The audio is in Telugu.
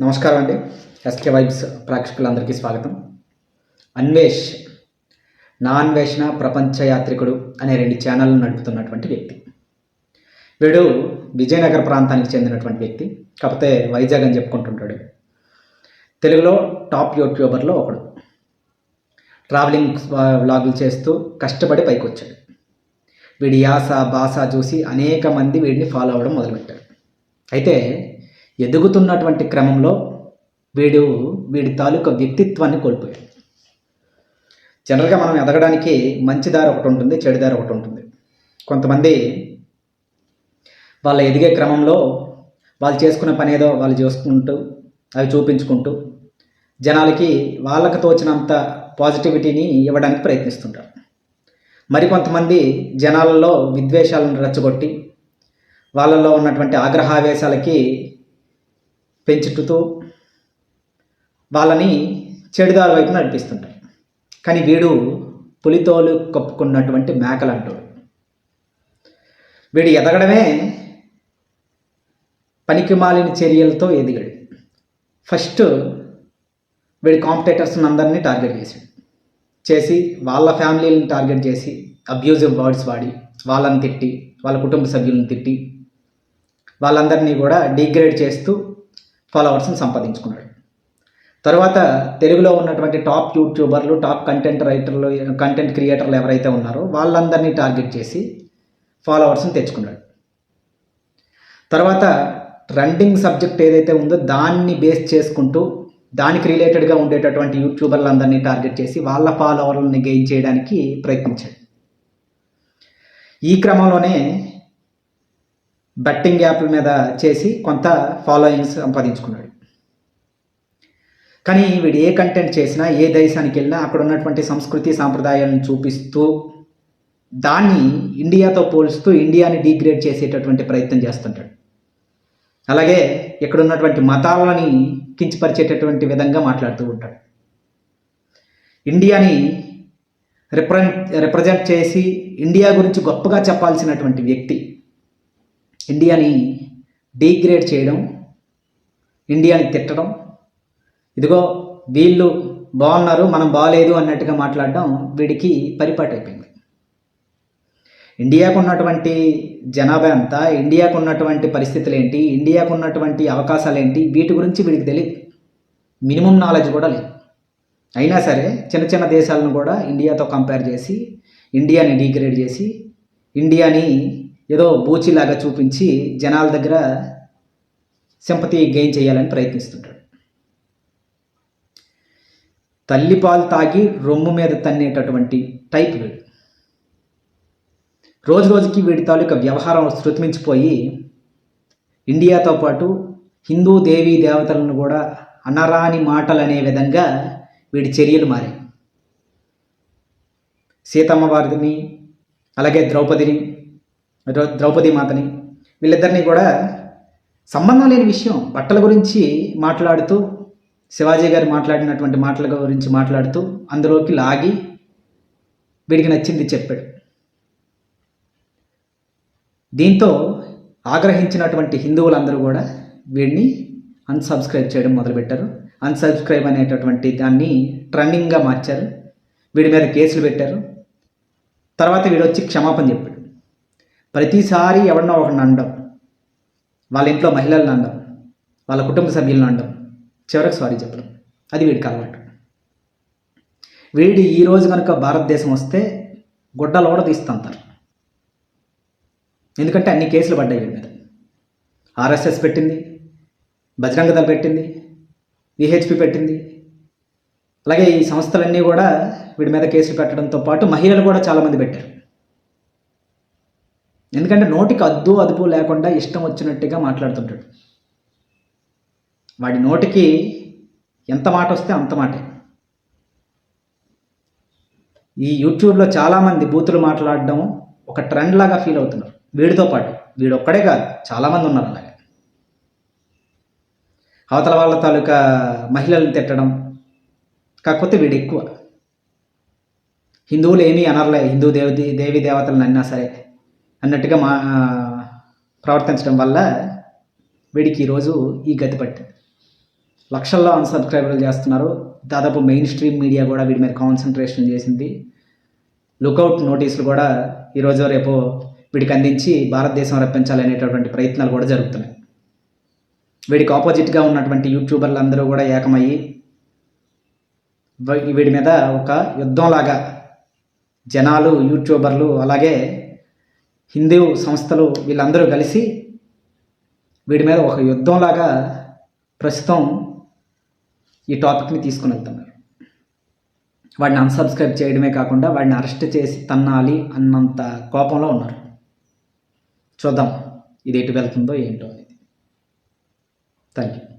నమస్కారం అండి. ఎస్కే వైబ్స్ ప్రేక్షకులందరికీ స్వాగతం. అన్వేష్ నా అన్వేషణ ప్రపంచ యాత్రికుడు అనే రెండు ఛానళ్ళు నడుపుతున్నటువంటి వ్యక్తి. వీడు విజయనగర ప్రాంతానికి చెందినటువంటి వ్యక్తి. కాకపోతే వైజాగ్ అని చెప్పుకుంటుంటాడు. తెలుగులో టాప్ యూట్యూబర్లో ఒకడు. ట్రావెలింగ్ వ్లాగులు చేస్తూ కష్టపడి పైకి వచ్చాడు వీడి యాస భాష చూసి అనేక మంది వీడిని ఫాలో అవ్వడం మొదలుపెట్టారు అయితే ఎదుగుతున్నటువంటి క్రమంలో వీడు వీడి తాలూకా వ్యక్తిత్వాన్ని కోల్పోయాడు. జనరల్గా మనం ఎదగడానికి మంచి దారి ఒకటి ఉంటుంది చెడు దారి ఒకటి ఉంటుంది. కొంతమంది వాళ్ళ ఎదిగే క్రమంలో వాళ్ళు చేసుకునే పని ఏదో వాళ్ళు చేసుకుంటూ అవి చూపించుకుంటూ జనాలకి వాళ్ళకు తోచినంత పాజిటివిటీని ఇవ్వడానికి ప్రయత్నిస్తుంటారు. మరికొంతమంది జనాలలో విద్వేషాలను రెచ్చగొట్టి వాళ్ళలో ఉన్నటువంటి ఆగ్రహావేశాలకి పెంచుతూ వాళ్ళని చెడుదారి వైపు నడిపిస్తుంటారు కానీ వీడు పులితోలు కప్పుకున్నటువంటి మేకలంటాడు. వీడు ఎదగడమే పనికిమాలిన చర్యలతో ఎదిగాడు. ఫస్ట్ వీడి కాంపిటేటర్స్ని అందరినీ టార్గెట్ చేశాడు. చేసి వాళ్ళ ఫ్యామిలీని టార్గెట్ చేసి అబ్యూజివ్ వర్డ్స్ వాడి వాళ్ళని తిట్టి వాళ్ళ కుటుంబ సభ్యులను తిట్టి వాళ్ళందరినీ కూడా డిగ్రేడ్ చేస్తూ ఫాలోవర్స్ని సంపాదించుకున్నాడు. తర్వాత తెలుగులో ఉన్నటువంటి టాప్ యూట్యూబర్లు టాప్ కంటెంట్ రైటర్లు కంటెంట్ క్రియేటర్లు ఎవరైతే ఉన్నారో వాళ్ళందరినీ టార్గెట్ చేసి ఫాలోవర్స్ని తెచ్చుకున్నాడు. తర్వాత ట్రెండింగ్ సబ్జెక్ట్ ఏదైతే ఉందో దాన్ని బేస్ చేసుకుంటూ దానికి రిలేటెడ్గా ఉండేటటువంటి యూట్యూబర్లందరినీ టార్గెట్ చేసి వాళ్ళ ఫాలోవర్లని గెయిన్ చేయడానికి ప్రయత్నించాడు. ఈ క్రమంలోనే బెట్టింగ్ యాప్ల మీద చేసి కొంత ఫాలోయింగ్ సంపాదించుకున్నాడు. కానీ వీడు ఏ కంటెంట్ చేసినా ఏ దేశానికి వెళ్ళినా అక్కడ ఉన్నటువంటి సంస్కృతి సాంప్రదాయాలను చూపిస్తూ దాన్ని ఇండియాతో పోలుస్తూ ఇండియాని డిగ్రేడ్ చేసేటటువంటి ప్రయత్నం చేస్తుంటాడు. అలాగే ఇక్కడ ఉన్నటువంటి మతాలని కించపరిచేటటువంటి విధంగా మాట్లాడుతూ ఉంటాడు. ఇండియాని రిప్రజెంట్ రిప్రజెంట్ చేసి ఇండియా గురించి గొప్పగా చెప్పాల్సినటువంటి వ్యక్తి ఇండియాని డీగ్రేడ్ చేయడం ఇండియాని తిట్టడం. ఇదిగో వీళ్ళు బాగున్నారు మనం బాగాలేదు అన్నట్టుగా మాట్లాడడం వీడికి పరిపాటు అయిపోయింది. ఇండియాకు ఉన్నటువంటి జనాభా ఎంత ఇండియాకు ఉన్నటువంటి పరిస్థితులు ఏంటి ఇండియాకు ఉన్నటువంటి అవకాశాలు ఏంటి వీటి గురించి వీడికి తెలియదు మినిమం నాలెడ్జ్ కూడా లేదు. అయినా సరే చిన్న చిన్న దేశాలను కూడా ఇండియాతో కంపేర్ చేసి ఇండియాని డీగ్రేడ్ చేసి ఇండియాని ఏదో బూచిలాగా చూపించి జనాల దగ్గర సింపతి గెయిన్ చేయాలని ప్రయత్నిస్తుంటాడు. తల్లి పాలు తాగి రొమ్ము మీద తన్నేటటువంటి టైప్ వీడు రోజు రోజుకి వీడి తాలూకా వ్యవహారం శృతిమించిపోయి ఇండియాతో పాటు హిందూ దేవీ దేవతలను కూడా అనరాని మాటలు అనే విధంగా వీడి చర్యలు మారాయి. సీతమ్మ వారిని అలాగే ద్రౌపదిని ద్రౌపది మాతని. వీళ్ళిద్దరినీ కూడా సంబంధం లేని విషయం బట్టల గురించి మాట్లాడుతూ శివాజీ గారు మాట్లాడినటువంటి మాటల గురించి మాట్లాడుతూ అందులోకి లాగి వీడికి నచ్చింది చెప్పాడు. దీంతో ఆగ్రహించినటువంటి హిందువులందరూ కూడా వీడిని అన్సబ్స్క్రైబ్ చేయడం మొదలుపెట్టారు. అన్సబ్స్క్రైబ్ అనేటటువంటి దాన్ని ట్రెండింగ్గా మార్చారు. వీడి మీద కేసులు పెట్టారు. తర్వాత వీడు వచ్చి క్షమాపణ చెప్పాడు. ప్రతిసారి ఎవరినో ఒకరిని అనడం వాళ్ళ ఇంట్లో మహిళలను అనడం వాళ్ళ కుటుంబ సభ్యులను అనడం చివరికి సారీ చెప్పడం. అది వీడికి అలవాటు. వీడి ఈరోజు కనుక భారతదేశం వస్తే గుడ్డలు కూడా తీస్తుంటారు ఎందుకంటే అన్ని కేసులు పడ్డాయి వీడి మీద. ఆర్ఎస్ఎస్ పెట్టింది బజరంగ దళ పెట్టింది విహెచ్పి పెట్టింది. అలాగే ఈ సంస్థలన్నీ కూడా వీడి మీద కేసులు పెట్టడంతో పాటు మహిళలు కూడా చాలామంది పెట్టారు. ఎందుకంటే నోటికి అద్దు అదుపు లేకుండా ఇష్టం వచ్చినట్టుగా మాట్లాడుతుంటాడు. వాడి నోటికి ఎంత మాట వస్తే అంత మాటే. ఈ యూట్యూబ్లో చాలామంది బూతులు మాట్లాడడం ఒక ట్రెండ్ లాగా ఫీల్ అవుతున్నారు. వీడితో పాటు. వీడు ఒక్కడే కాదు చాలామంది ఉన్నారు అలాగే. అవతల వాళ్ళ తాలూకా మహిళలను తిట్టడం కాకపోతే వీడు ఎక్కువ హిందువులు ఏమీ అనర్లే. హిందూ దేవి దేవి దేవతలను అన్నా సరే. అన్నట్టుగా మా ప్రవర్తించడం వల్ల వీడికి ఈరోజు ఈ గతి పట్టింది. లక్షల్లో అన్సబ్స్క్రైబర్లు చేస్తున్నారు. దాదాపు మెయిన్ స్ట్రీమ్ మీడియా కూడా వీడి మీద కాన్సన్ట్రేషన్ చేసింది. లుకౌట్ నోటీసులు కూడా ఈరోజు రేపు వీడికి అందించి భారతదేశం రప్పించాలనేటటువంటి ప్రయత్నాలు కూడా జరుగుతున్నాయి. వీడికి ఆపోజిట్గా ఉన్నటువంటి యూట్యూబర్లు అందరూ కూడా ఏకమయ్యి వీడి మీద ఒక యుద్ధంలాగా జనాలు యూట్యూబర్లు అలాగే హిందూ సంస్థలు వీళ్ళందరూ కలిసి వీడి మీద ఒక యుద్ధంలాగా ప్రస్తుతం ఈ టాపిక్ని తీసుకుని వెళ్తున్నారు. వాడిని అన్సబ్స్క్రైబ్ చేయడమే కాకుండా వాడిని అరెస్ట్ చేసి తన్నాలి అన్నంత కోపంలో ఉన్నారు. చూద్దాం ఇది ఎటు వెళ్తుందో ఏంటో అనేది. Thank you